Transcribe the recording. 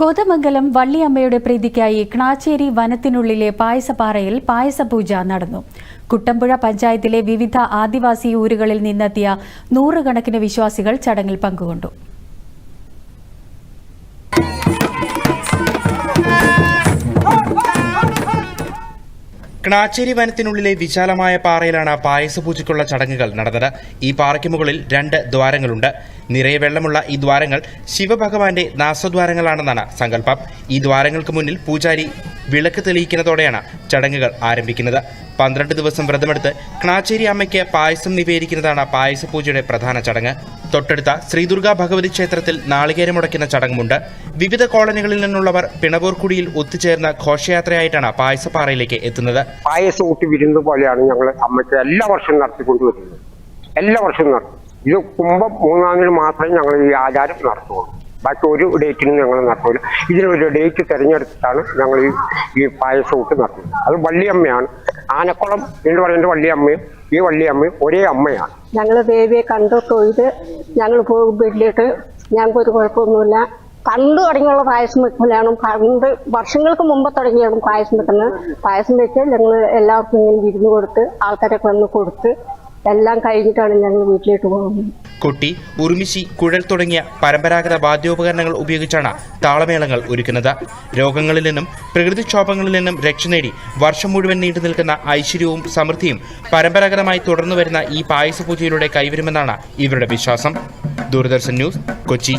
കോതമംഗലം വള്ളിയമ്മയുടെ പ്രീതിക്കായി ക്ണാച്ചേരി വനത്തിനുള്ളിലെ പായസപ്പാറയിൽ പായസപൂജ നടന്നു. കുട്ടമ്പുഴ പഞ്ചായത്തിലെ വിവിധ ആദിവാസി ഊരുകളിൽ നിന്നെത്തിയ നൂറുകണക്കിന് വിശ്വാസികൾ ചടങ്ങിൽ പങ്കുകൊണ്ടു. ക്ണാച്ചേരി വനത്തിനുള്ളിലെ വിശാലമായ പാറയിലാണ് പായസപൂജയ്ക്കുള്ള ചടങ്ങുകൾ നടന്നത്. ഈ പാറയ്ക്ക് മുകളിൽ രണ്ട് ദ്വാരങ്ങളുണ്ട്. നിറയെ വെള്ളമുള്ള ഈ ദ്വാരങ്ങൾ ശിവഭഗവാന്റെ നാസദ്വാരങ്ങളാണെന്നാണ് സങ്കല്പം. ഈ ദ്വാരങ്ങൾക്ക് മുന്നിൽ പൂജാരി വിളക്ക് തെളിയിക്കുന്നതോടെയാണ് ചടങ്ങുകൾ ആരംഭിക്കുന്നത്. പന്ത്രണ്ട് ദിവസം വ്രതമെടുത്ത് ക്ണാച്ചേരി അമ്മയ്ക്ക് പായസം നിവേദിക്കുന്നതാണ് പായസപൂജയുടെ പ്രധാന ചടങ്ങ്. തൊട്ടടുത്ത ശ്രീദുർഗ ഭഗവതി ക്ഷേത്രത്തിൽ നാളികേരം മുടക്കുന്ന ചടങ്ങുമുണ്ട്. വിവിധ കോളനികളിൽ നിന്നുള്ളവർ പിണവൂർക്കുടിയിൽ ഒത്തുചേർന്ന ഘോഷയാത്രയായിട്ടാണ് പായസപ്പാറയിലേക്ക് എത്തുന്നത്. പായസം ഊട്ടി വിരുന്ന് പോലെയാണ് ഞങ്ങൾ അമ്മയ്ക്ക് എല്ലാ വർഷവും നടത്തിക്കൊണ്ടുവരുന്നത്. എല്ലാ വർഷവും നടത്തും. ഇത് കുംഭം തീയതി മാത്രമേ ഞങ്ങൾ ഈ ആചാരം നടത്തുള്ളൂ ബാക്കി ഒരു ഡേറ്റിനും ഞങ്ങൾ നടത്തില്ല ഇതിനൊരു ഡേറ്റ് തിരഞ്ഞെടുത്തിട്ടാണ് ഞങ്ങൾ ഈ ഈ പായസം ഊട്ട് നടത്തുന്നത് അത് വള്ളിയമ്മയാണ്. ആനക്കുളം എന്ന് പറയുന്ന വള്ളിയമ്മയും ഈ വള്ളിയമ്മയും ഒരേ അമ്മയാണ്. ഞങ്ങൾ ദേവിയെ കണ്ടു തൊഴുത് ഞങ്ങൾ വീട്ടിലിട്ട് ഞങ്ങൾക്ക് ഒരു കുഴപ്പമൊന്നുമില്ല. പണ്ട് തുടങ്ങിയുള്ള പായസം വെക്കലാണ്. പണ്ട് വർഷങ്ങൾക്ക് മുമ്പ് തുടങ്ങിയാണ് പായസം വെക്കുന്നത്. പായസം വെച്ച് ഞങ്ങൾ എല്ലാവർക്കും ഇങ്ങനെ വിരുന്ന് കൊടുത്ത് ആൾക്കാരൊക്കെ വന്ന് കൊടുത്ത് എല്ലാം കഴിഞ്ഞിട്ടാണ് ഞങ്ങൾ വീട്ടിലേക്ക് പോകുന്നത്. കൊട്ടി ഉറുമിശി കുഴൽ തുടങ്ങിയ പരമ്പരാഗത വാദ്യോപകരണങ്ങൾ ഉപയോഗിച്ചാണ് താളമേളങ്ങൾ ഒരുക്കുന്നത്. രോഗങ്ങളിൽ നിന്നും പ്രകൃതിക്ഷോഭങ്ങളിൽ നിന്നും രക്ഷ നേടി വർഷം മുഴുവൻ നീണ്ടു നിൽക്കുന്ന ഐശ്വര്യവും സമൃദ്ധിയും പരമ്പരാഗതമായി തുടർന്നു വരുന്ന ഈ പായസപൂജയിലൂടെ കൈവരുമെന്നാണ് ഇവരുടെ വിശ്വാസം. ദൂരദർശൻ ന്യൂസ് കൊച്ചി.